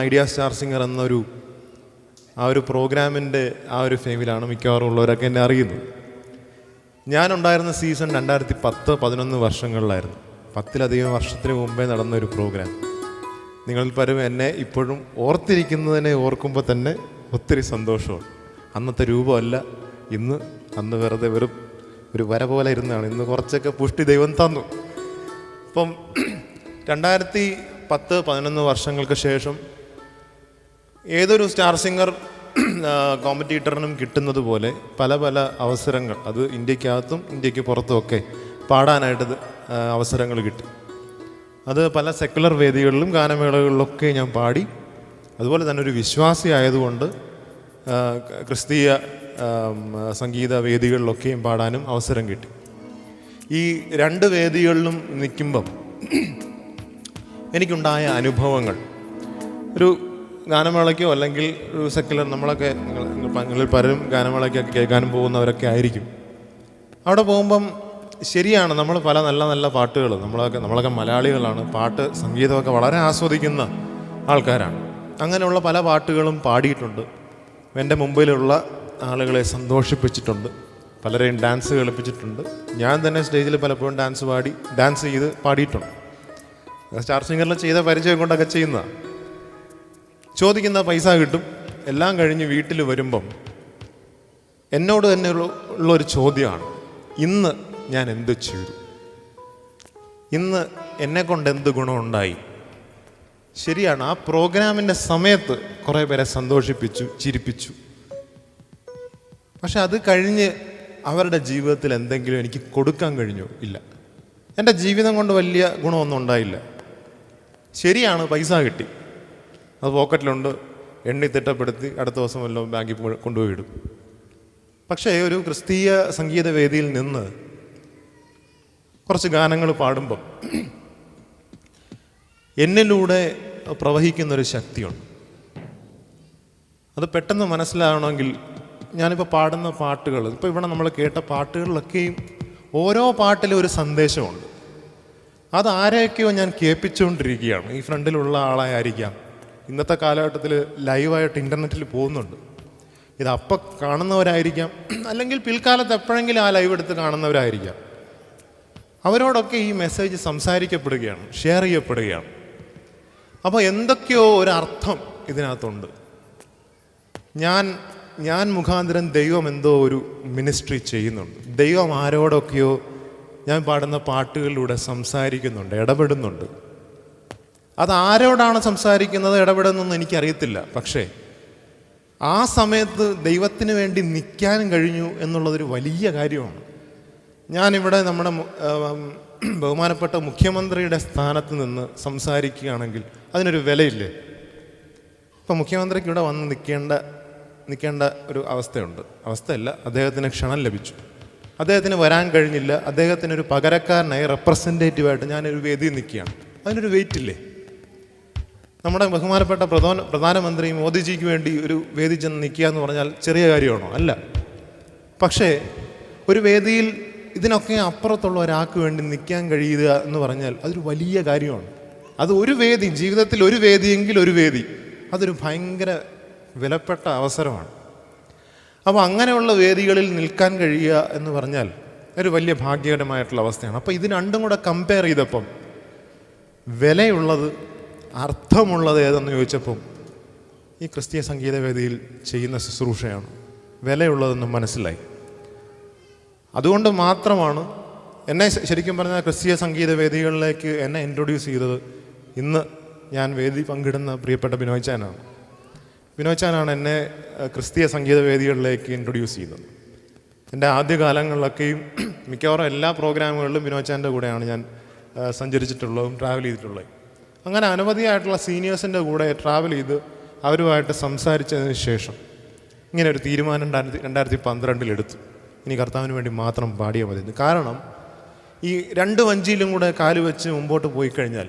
Idea star singer എന്നൊരു ആ ഒരു പ്രോഗ്രാമിന്റെ ആ ഒരു ഫെയിമിലാണ് മിക്കവാറും ഉള്ളവരൊക്കെ എന്നെ അറിയുന്നത്. ഞാനുണ്ടായിരുന്ന സീസൺ രണ്ടായിരത്തി പത്ത് പതിനൊന്ന് വർഷങ്ങളിലായിരുന്നു. പത്തിലധികം വർഷത്തിന് മുമ്പേ നടന്ന ഒരു പ്രോഗ്രാം. നിങ്ങൾ പലരും എന്നെ ഇപ്പോഴും ഓർത്തിരിക്കുന്നതിനെ ഓർക്കുമ്പോൾ തന്നെ ഒത്തിരി സന്തോഷമാണ്. അന്നത്തെ രൂപമല്ല ഇന്ന് അന്ന് വെറുതെ വെറും ഒരു വര പോലെ ഇരുന്നാണ്. ഇന്ന് കുറച്ചൊക്കെ പുഷ്ടി ദൈവം തന്നു. അപ്പം രണ്ടായിരത്തി പത്ത് പതിനൊന്ന് വർഷങ്ങൾക്ക് ശേഷം ഏതൊരു സ്റ്റാർ സിംഗർ കോമ്പറ്റീറ്ററിനും കിട്ടുന്നത് പോലെ പല പല അവസരങ്ങൾ അത് ഇന്ത്യക്കകത്തും ഇന്ത്യയ്ക്ക് പുറത്തുമൊക്കെ പാടാനായിട്ട് അവസരങ്ങൾ കിട്ടി. അത് പല സെക്കുലർ വേദികളിലും ഗാനമേളകളിലൊക്കെ ഞാൻ പാടി. അതുപോലെ തന്നെ ഒരു വിശ്വാസി ആയതുകൊണ്ട് ക്രിസ്തീയ സംഗീത വേദികളിലൊക്കെയും പാടാനും അവസരം കിട്ടി. ഈ രണ്ട് വേദികളിലും നിൽക്കുമ്പം എനിക്കുണ്ടായ അനുഭവങ്ങൾ. ഒരു ഗാനമേളയ്ക്കോ അല്ലെങ്കിൽ ഒരു സെക്കുലർ നമ്മളൊക്കെ നിങ്ങൾ നിങ്ങളിൽ പലരും ഗാനമേളയ്ക്കൊക്കെ കേൾക്കാനും പോകുന്നവരൊക്കെ ആയിരിക്കും. അവിടെ പോകുമ്പം ശരിയാണ് നമ്മൾ പല നല്ല നല്ല പാട്ടുകൾ നമ്മളൊക്കെ നമ്മളൊക്കെ മലയാളികളാണ് പാട്ട് സംഗീതമൊക്കെ വളരെ ആസ്വദിക്കുന്ന ആൾക്കാരാണ്. അങ്ങനെയുള്ള പല പാട്ടുകളും പാടിയിട്ടുണ്ട്. എന്റെ മുമ്പിലുള്ള ആളുകളെ സന്തോഷിപ്പിച്ചിട്ടുണ്ട്. പലരെയും ഡാൻസ് കളിപ്പിച്ചിട്ടുണ്ട്. ഞാൻ തന്നെ സ്റ്റേജിൽ പലപ്പോഴും ഡാൻസ് പാടി ഡാൻസ് ചെയ്ത് പാടിയിട്ടുണ്ട്. സ്റ്റാർ സിംഗറിൽ ചെയ്ത പരിചയം കൊണ്ടൊക്കെ ചെയ്യുന്നതാണ് ചോദിക്കുന്ന പൈസ കിട്ടും. എല്ലാം കഴിഞ്ഞ് വീട്ടിൽ വരുമ്പം എന്നോട് തന്നെ ഉള്ള ഒരു ചോദ്യമാണ്. ഇന്ന് ഞാൻ എന്ത് ചെയ്തു? ഇന്ന് എന്നെ കൊണ്ട് എന്ത് ഗുണമുണ്ടായി? ശരിയാണ് ആ പ്രോഗ്രാമിന്റെ സമയത്ത് കുറേ പേരെ സന്തോഷിപ്പിച്ചു ചിരിപ്പിച്ചു. പക്ഷെ അത് കഴിഞ്ഞ് അവരുടെ ജീവിതത്തിൽ എന്തെങ്കിലും എനിക്ക് കൊടുക്കാൻ കഴിഞ്ഞു? ഇല്ല. എന്റെ ജീവിതം കൊണ്ട് വലിയ ഗുണമൊന്നും ഉണ്ടായില്ല. ശരിയാണ് പൈസ കിട്ടി. അത് പോക്കറ്റിലുണ്ട്. എണ്ണി തിട്ടപ്പെടുത്തി അടുത്ത ദിവസം വല്ലതും ബാങ്കിൽ കൊണ്ടുപോയി ഇടും പക്ഷേ ഒരു ക്രിസ്തീയ സംഗീത വേദിയിൽ നിന്ന് കുറച്ച് ഗാനങ്ങൾ പാടുമ്പം എന്നിലൂടെ പ്രവഹിക്കുന്നൊരു ശക്തിയുണ്ട്. അത് പെട്ടെന്ന് മനസ്സിലാവണമെങ്കിൽ ഞാനിപ്പോൾ പാടുന്ന പാട്ടുകൾ ഇപ്പോൾ ഇവിടെ നമ്മൾ കേട്ട പാട്ടുകളിലൊക്കെയും ഓരോ പാട്ടിലും ഒരു സന്ദേശമുണ്ട്. അത് ആരെയൊക്കെയോ ഞാൻ കേൾപ്പിച്ചുകൊണ്ടിരിക്കുകയാണ്. ഈ ഫ്രണ്ടിലുള്ള ആളായിരിക്കാം. ഇന്നത്തെ കാലഘട്ടത്തിൽ ലൈവായിട്ട് ഇന്റർനെറ്റിൽ പോകുന്നുണ്ട്. ഇത് അപ്പം കാണുന്നവരായിരിക്കാം അല്ലെങ്കിൽ പിൽക്കാലത്ത് എപ്പോഴെങ്കിലും ആ ലൈവ് എടുത്ത് കാണുന്നവരായിരിക്കാം. അവരോടൊക്കെ ഈ മെസ്സേജ് സംസാരിക്കപ്പെടുകയാണ് ഷെയർ ചെയ്യപ്പെടുകയാണ്. അപ്പോൾ എന്തൊക്കെയോ ഒരു അർത്ഥം ഇതിനകത്തുണ്ട്. ഞാൻ ഞാൻ മുഖാന്തരം ദൈവം എന്തോ ഒരു മിനിസ്ട്രി ചെയ്യുന്നുണ്ട്. ദൈവം ആരോടൊക്കെയോ ഞാൻ പാടുന്ന പാട്ടുകളിലൂടെ സംസാരിക്കുന്നുണ്ട് ഇടപെടുന്നുണ്ട്. അത് ആരോടാണ് സംസാരിക്കുന്നത് ഇടപെടുന്നതെന്ന് എനിക്കറിയത്തില്ല. പക്ഷേ ആ സമയത്ത് ദൈവത്തിന് വേണ്ടി നിൽക്കാൻ കഴിഞ്ഞു എന്നുള്ളതൊരു വലിയ കാര്യമാണ്. ഞാനിവിടെ നമ്മുടെ ബഹുമാനപ്പെട്ട മുഖ്യമന്ത്രിയുടെ സ്ഥാനത്ത് നിന്ന് സംസാരിക്കുകയാണെങ്കിൽ അതിനൊരു വിലയില്ലേ? ഇപ്പം മുഖ്യമന്ത്രിക്ക് ഇവിടെ വന്ന് നിൽക്കേണ്ട നിൽക്കേണ്ട ഒരു അവസ്ഥയുണ്ട്. അവസ്ഥയല്ല അദ്ദേഹത്തിന് ക്ഷണം ലഭിച്ചു. അദ്ദേഹത്തിന് വരാൻ കഴിഞ്ഞില്ല. അദ്ദേഹത്തിനൊരു പകരക്കാരനായി റെപ്രസെന്റേറ്റീവായിട്ട് ഞാനൊരു വേദിയിൽ നിൽക്കുകയാണ്. അതിനൊരു വെയിറ്റ് ഇല്ലേ? നമ്മുടെ ബഹുമാനപ്പെട്ട പ്രധാന പ്രധാനമന്ത്രി മോദിജിക്ക് വേണ്ടി ഒരു വേദി ചെന്ന് നിൽക്കുക എന്ന് പറഞ്ഞാൽ ചെറിയ കാര്യമാണോ? അല്ല. പക്ഷേ ഒരു വേദിയിൽ ഇതിനൊക്കെ അപ്പുറത്തുള്ള ഒരാൾക്ക് വേണ്ടി നിൽക്കാൻ കഴിയുക എന്ന് പറഞ്ഞാൽ അതൊരു വലിയ കാര്യമാണ്. അത് ഒരു വേദി ജീവിതത്തിൽ ഒരു വേദിയെങ്കിൽ ഒരു വേദി. അതൊരു ഭയങ്കര വിലപ്പെട്ട അവസരമാണ്. അപ്പോൾ അങ്ങനെയുള്ള വേദികളിൽ നിൽക്കാൻ കഴിയുക എന്ന് പറഞ്ഞാൽ ഒരു വലിയ ഭാഗ്യകരമായിട്ടുള്ള അവസ്ഥയാണ്. അപ്പോൾ ഇത് രണ്ടും കൂടെ കമ്പയർ ചെയ്തപ്പം വിലയുള്ളത് അർത്ഥമുള്ളത് ഏതെന്ന് ചോദിച്ചപ്പം ഈ ക്രിസ്തീയ സംഗീതവേദിയിൽ ചെയ്യുന്ന ശുശ്രൂഷയാണ്. വിലയുള്ളതെന്നും മനസ്സിലായി. അതുകൊണ്ട് മാത്രമാണ് എന്നെ ശരിക്കും പറഞ്ഞാൽ ക്രിസ്തീയ സംഗീതവേദികളിലേക്ക് എന്നെ ഇൻട്രൊഡ്യൂസ് ചെയ്തത് ഇന്ന് ഞാൻ വേദി പങ്കിടുന്ന പ്രിയപ്പെട്ട ബിനോയ് ചാനാണ്. ബിനോയ് ചാനാണ് എന്നെ ക്രിസ്തീയ സംഗീതവേദികളിലേക്ക് ഇൻട്രൊഡ്യൂസ് ചെയ്തത്. എന്റെ ആദ്യ കാലങ്ങളിലൊക്കെയും മിക്കവാറും എല്ലാ പ്രോഗ്രാമുകളിലും ബിനോയ് ചാന്റെ കൂടെയാണ് ഞാൻ സഞ്ചരിച്ചിട്ടുള്ളതും ട്രാവൽ ചെയ്തിട്ടുള്ളത്. അങ്ങനെ അനവധിയായിട്ടുള്ള സീനിയേഴ്സിന്റെ കൂടെ ട്രാവൽ ചെയ്ത് അവരുമായിട്ട് സംസാരിച്ചതിന് ശേഷം ഇങ്ങനെ ഒരു തീരുമാനം രണ്ടായിരത്തി രണ്ടായിരത്തി പന്ത്രണ്ടിലെടുത്തു ഇനി കർത്താവിന് വേണ്ടി മാത്രം പാടിയാൽ മതി. കാരണം ഈ രണ്ട് വഞ്ചിയിലും കൂടെ കാൽ വെച്ച് മുമ്പോട്ട് പോയി കഴിഞ്ഞാൽ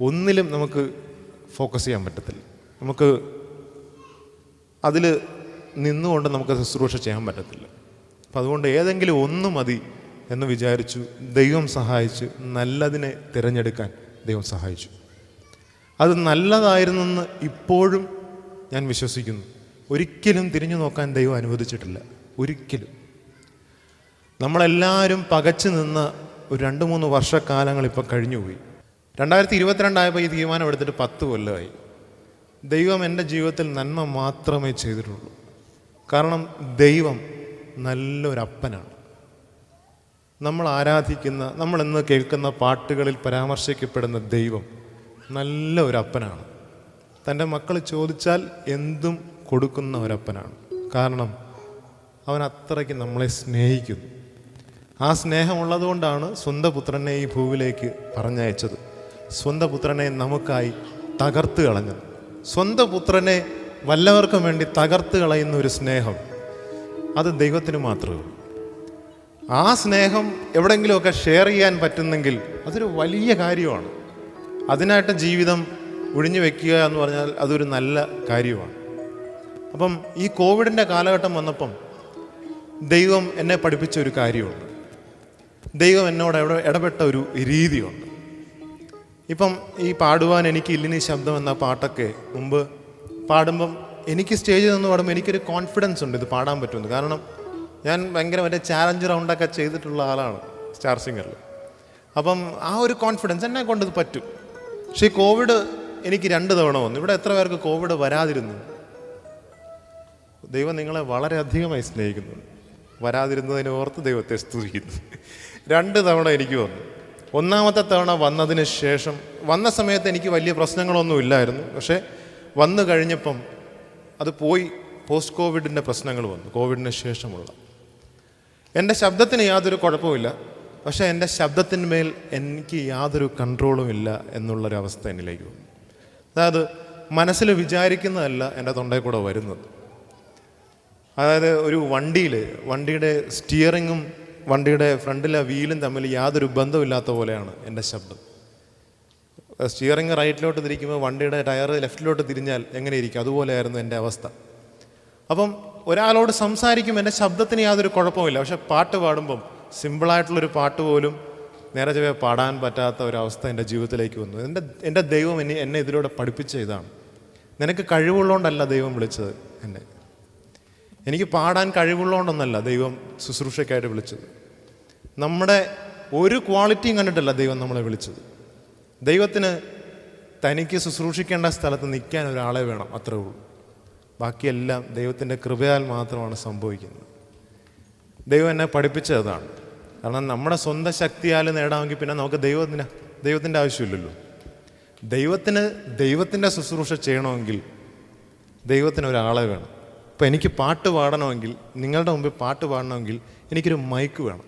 ഒന്നിലും നമുക്ക് ഫോക്കസ് ചെയ്യാൻ പറ്റത്തില്ല. നമുക്ക് അതിൽ നിന്നുകൊണ്ട് നമുക്ക് ശുശ്രൂഷ ചെയ്യാൻ പറ്റത്തില്ല. അപ്പം അതുകൊണ്ട് ഏതെങ്കിലും ഒന്ന് മതി എന്ന് വിചാരിച്ചു ദൈവം സഹായിച്ച് നല്ലതിനെ തിരഞ്ഞെടുക്കാൻ ദൈവം സഹായിച്ചു. അത് നല്ലതായിരുന്നെന്ന് ഇപ്പോഴും ഞാൻ വിശ്വസിക്കുന്നു. ഒരിക്കലും തിരിഞ്ഞു നോക്കാൻ ദൈവം അനുവദിച്ചിട്ടില്ല. ഒരിക്കലും. നമ്മളെല്ലാവരും പകച്ചു നിന്ന് ഒരു രണ്ട് മൂന്ന് വർഷക്കാലങ്ങൾ ഇപ്പോൾ കഴിഞ്ഞുപോയി. രണ്ടായിരത്തി ഇരുപത്തിരണ്ടായപ്പോൾ ഈ തീരുമാനം എടുത്തിട്ട് പത്ത് കൊല്ലമായി ദൈവം എന്റെ ജീവിതത്തിൽ നന്മ മാത്രമേ ചെയ്തിട്ടുള്ളൂ. കാരണം ദൈവം നല്ലൊരപ്പനാണ്. നമ്മൾ ആരാധിക്കുന്ന നമ്മൾ ഇന്ന് കേൾക്കുന്ന പാട്ടുകളിൽ പരാമർശിക്കപ്പെടുന്ന ദൈവം നല്ല ഒരപ്പനാണ്. തന്റെ മക്കൾ ചോദിച്ചാൽ എന്തും കൊടുക്കുന്ന ഒരപ്പനാണ്. കാരണം അവൻ അത്രയ്ക്ക് നമ്മളെ സ്നേഹിക്കുന്നു. ആ സ്നേഹമുള്ളതുകൊണ്ടാണ് സ്വന്തം പുത്രനെ ഈ ഭൂവിലേക്ക് പറഞ്ഞയച്ചത്. സ്വന്തം പുത്രനെ നമുക്കായി തകർത്ത് കളഞ്ഞത്. സ്വന്തം പുത്രനെ വല്ലവർക്കും വേണ്ടി തകർത്ത് കളയുന്ന ഒരു സ്നേഹം അത് ദൈവത്തിന് മാത്രമേ ആ സ്നേഹം എവിടെയെങ്കിലുമൊക്കെ ഷെയർ ചെയ്യാൻ പറ്റുന്നെങ്കിൽ അതൊരു വലിയ കാര്യമാണ്. അതിനായിട്ട് ജീവിതം ഒഴിഞ്ഞു വെക്കുക എന്ന് പറഞ്ഞാൽ അതൊരു നല്ല കാര്യമാണ്. അപ്പം ഈ കോവിഡിന്റെ കാലഘട്ടം വന്നപ്പം ദൈവം എന്നെ പഠിപ്പിച്ച ഒരു കാര്യമുണ്ട്. ദൈവം എന്നോട് എവിടെ ഇടപെട്ട ഒരു രീതിയുണ്ട്. ഇപ്പം ഈ പാടുവാൻ എനിക്ക് ഇല്ലിനി ശബ്ദം എന്ന പാട്ടൊക്കെ മുമ്പ് പാടുമ്പം എനിക്ക് സ്റ്റേജിൽ നിന്ന് പാടുമ്പോൾ എനിക്കൊരു കോൺഫിഡൻസ് ഉണ്ട് ഇത് പാടാൻ പറ്റുമെന്ന്. കാരണം ഞാൻ ഭയങ്കര മറ്റേ ചാലഞ്ച് റൗണ്ടൊക്കെ ചെയ്തിട്ടുള്ള ആളാണ് സ്റ്റാർ സിംഗറിൽ അപ്പം ആ ഒരു കോൺഫിഡൻസ് എന്നെ കൊണ്ട് ഇത് പറ്റും. പക്ഷേ ഈ കോവിഡ് എനിക്ക് രണ്ട് തവണ വന്നു. ഇവിടെ എത്ര പേർക്ക് കോവിഡ് വരാതിരുന്നു? ദൈവം നിങ്ങളെ വളരെയധികമായി സ്നേഹിക്കുന്നു. വരാതിരുന്നതിനെ ഓർത്ത് ദൈവത്തെ സ്തുതിക്കുന്നു. രണ്ട് തവണ എനിക്ക് വന്നു. ഒന്നാമത്തെ തവണ വന്നതിന് ശേഷം വന്ന സമയത്ത് എനിക്ക് വലിയ പ്രശ്നങ്ങളൊന്നും ഇല്ലായിരുന്നു. പക്ഷേ വന്നു കഴിഞ്ഞപ്പം അത് പോയി പോസ്റ്റ് കോവിഡിന്റെ പ്രശ്നങ്ങൾ വന്നു. കോവിഡിന് ശേഷമുള്ള. എന്റെ ശബ്ദത്തിന് യാതൊരു കുഴപ്പമില്ല പക്ഷേ എന്റെ ശബ്ദത്തിന്മേൽ എനിക്ക് യാതൊരു കൺട്രോളും ഇല്ല എന്നുള്ളൊരവസ്ഥ എന്നിലേക്ക് വന്നു. അതായത് മനസ്സിൽ വിചാരിക്കുന്നതല്ല എന്റെ തൊണ്ടയിൽ കൂടെ വരുന്നത്. അതായത് ഒരു വണ്ടിയിൽ വണ്ടിയുടെ സ്റ്റിയറിങ്ങും വണ്ടിയുടെ ഫ്രണ്ടിലെ വീലും തമ്മിൽ യാതൊരു ബന്ധമില്ലാത്ത പോലെയാണ് എന്റെ ശബ്ദം. സ്റ്റിയറിങ് റൈറ്റിലോട്ട് തിരിക്കുമ്പോൾ വണ്ടിയുടെ ടയർ ലെഫ്റ്റിലോട്ട് തിരിഞ്ഞാൽ എങ്ങനെ ഇരിക്കും? അതുപോലെയായിരുന്നു എന്റെ അവസ്ഥ. അപ്പം ഒരാളോട് സംസാരിക്കും എന്റെ ശബ്ദത്തിന് യാതൊരു കുഴപ്പമില്ല പക്ഷെ പാട്ട് പാടുമ്പം സിമ്പിളായിട്ടുള്ളൊരു പാട്ട് പോലും നേരെ ചെവ പാടാൻ പറ്റാത്ത ഒരവസ്ഥ എന്റെ ജീവിതത്തിലേക്ക് വന്നു. എന്റെ എന്റെ ദൈവം എന്നെ എന്നെ ഇതിലൂടെ പഠിപ്പിച്ച ഇതാണ്. നിനക്ക് കഴിവുള്ളതുകൊണ്ടല്ല ദൈവം വിളിച്ചത് എന്നെ. എനിക്ക് പാടാൻ കഴിവുള്ളതുകൊണ്ടൊന്നല്ല ദൈവം ശുശ്രൂഷയ്ക്കായിട്ട് വിളിച്ചത്. നമ്മുടെ ഒരു ക്വാളിറ്റിയും കണ്ടിട്ടല്ല ദൈവം നമ്മളെ വിളിച്ചത്. ദൈവത്തിന് തനിക്ക് ശുശ്രൂഷിക്കേണ്ട സ്ഥലത്ത് നിൽക്കാൻ ഒരാളെ വേണം അത്രേ ഉള്ളൂ. ബാക്കിയെല്ലാം ദൈവത്തിന്റെ കൃപയാൽ മാത്രമാണ് സംഭവിക്കുന്നത്. ദൈവം എന്നെ പഠിപ്പിച്ചതാണ് കാരണം നമ്മുടെ സ്വന്തം ശക്തിയാൽ നേടാമെങ്കിൽ പിന്നെ നമുക്ക് ദൈവത്തിന് ദൈവത്തിന്റെ ആവശ്യമില്ലല്ലോ. ദൈവത്തിന് ദൈവത്തിന്റെ ശുശ്രൂഷ ചെയ്യണമെങ്കിൽ ദൈവത്തിന് ഒരാളെ വേണം. ഇപ്പം എനിക്ക് പാട്ട് പാടണമെങ്കിൽ നിങ്ങളുടെ മുമ്പിൽ പാട്ട് പാടണമെങ്കിൽ എനിക്കൊരു മൈക്ക് വേണം.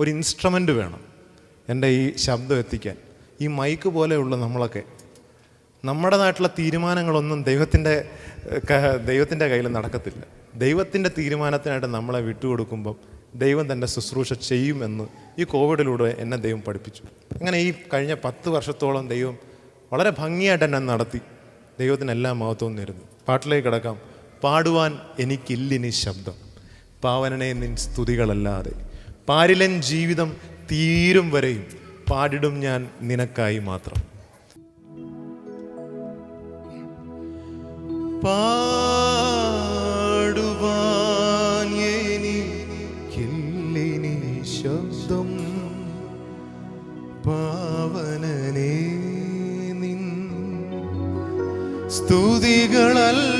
ഒരു ഇൻസ്ട്രുമെന്റ് വേണം എന്റെ ഈ ശബ്ദം എത്തിക്കാൻ. ഈ മൈക്ക് പോലെയുള്ള നമ്മളൊക്കെ നമ്മുടെ നാട്ടിലെ തീരുമാനങ്ങളൊന്നും ദൈവത്തിന്റെ ദൈവത്തിന്റെ കയ്യിൽ നടക്കത്തില്ല. ദൈവത്തിന്റെ തീരുമാനത്തിനായിട്ട് നമ്മളെ വിട്ടുകൊടുക്കുമ്പം ദൈവം തന്നെ ശുശ്രൂഷ ചെയ്യുമെന്ന് ഈ കോവിഡിലൂടെ എന്നെ ദൈവം പഠിപ്പിച്ചു. അങ്ങനെ ഈ കഴിഞ്ഞ പത്ത് വർഷത്തോളം ദൈവം വളരെ ഭംഗിയായിട്ട് എന്നെ നടത്തി. ദൈവത്തിനെല്ലാം എല്ലാ മഹത്വവും നേരുന്നു. പാട്ടിലേക്ക് കിടക്കാം. പാടുവാൻ എനിക്കില്ലിനി ശബ്ദം. പാവനനെ നിൻ സ്തുതികളല്ലാതെ. പാരിലൻ ജീവിതം തീരും വരെയും പാടിടും ഞാൻ നിനക്കായി മാത്രം. പാടുവാൻ സ്തുതികളല്ലാതെ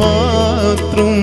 മാത്രം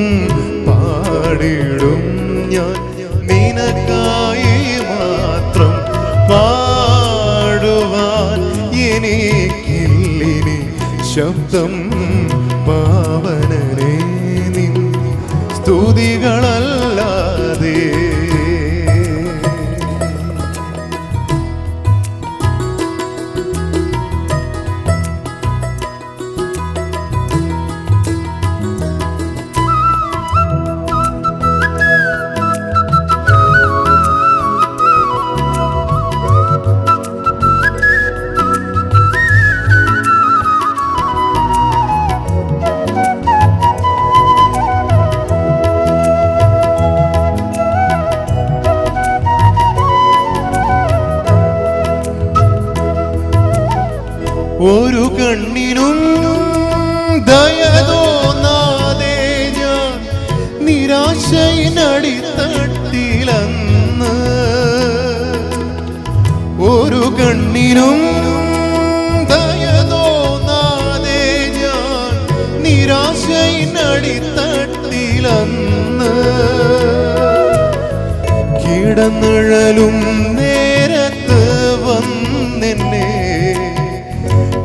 ഒരു കണ്ണിനും ദയ തോന്നാതെ ഞാൻ നിരാശയിനടിത്തട്ടിലെന്ന് ഒരു കണ്ണിനും ദയ തോന്നാതെ ഞാൻ നിരാശയിനടിത്തട്ടിലെന്ന് കിടന്നഴലും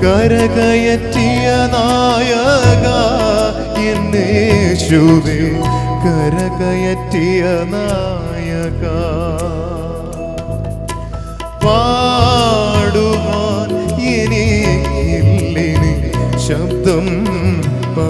കരകയറ്റിയ നായക എന്നേശുവേ കരകയറ്റിയ നായക. പാടുവാൻ എനിക്കില്ലിനി ശബ്ദം പാ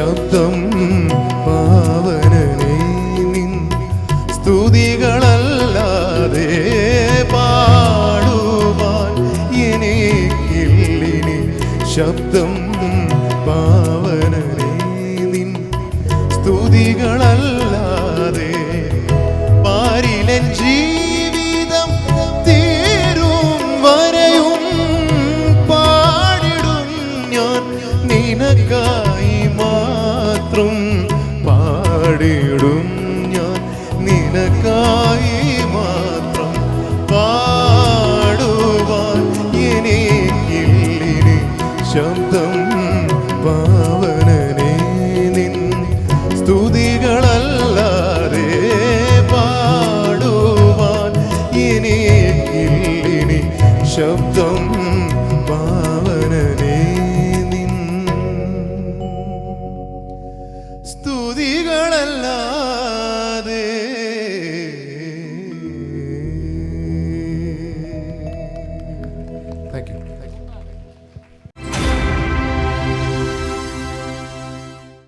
ശബ്ദം പാവനനെ നിൻ സ്തുതികളല്ലാതെ പാടുവാൻ എനിക്കില്ലിനി ശബ്ദം of the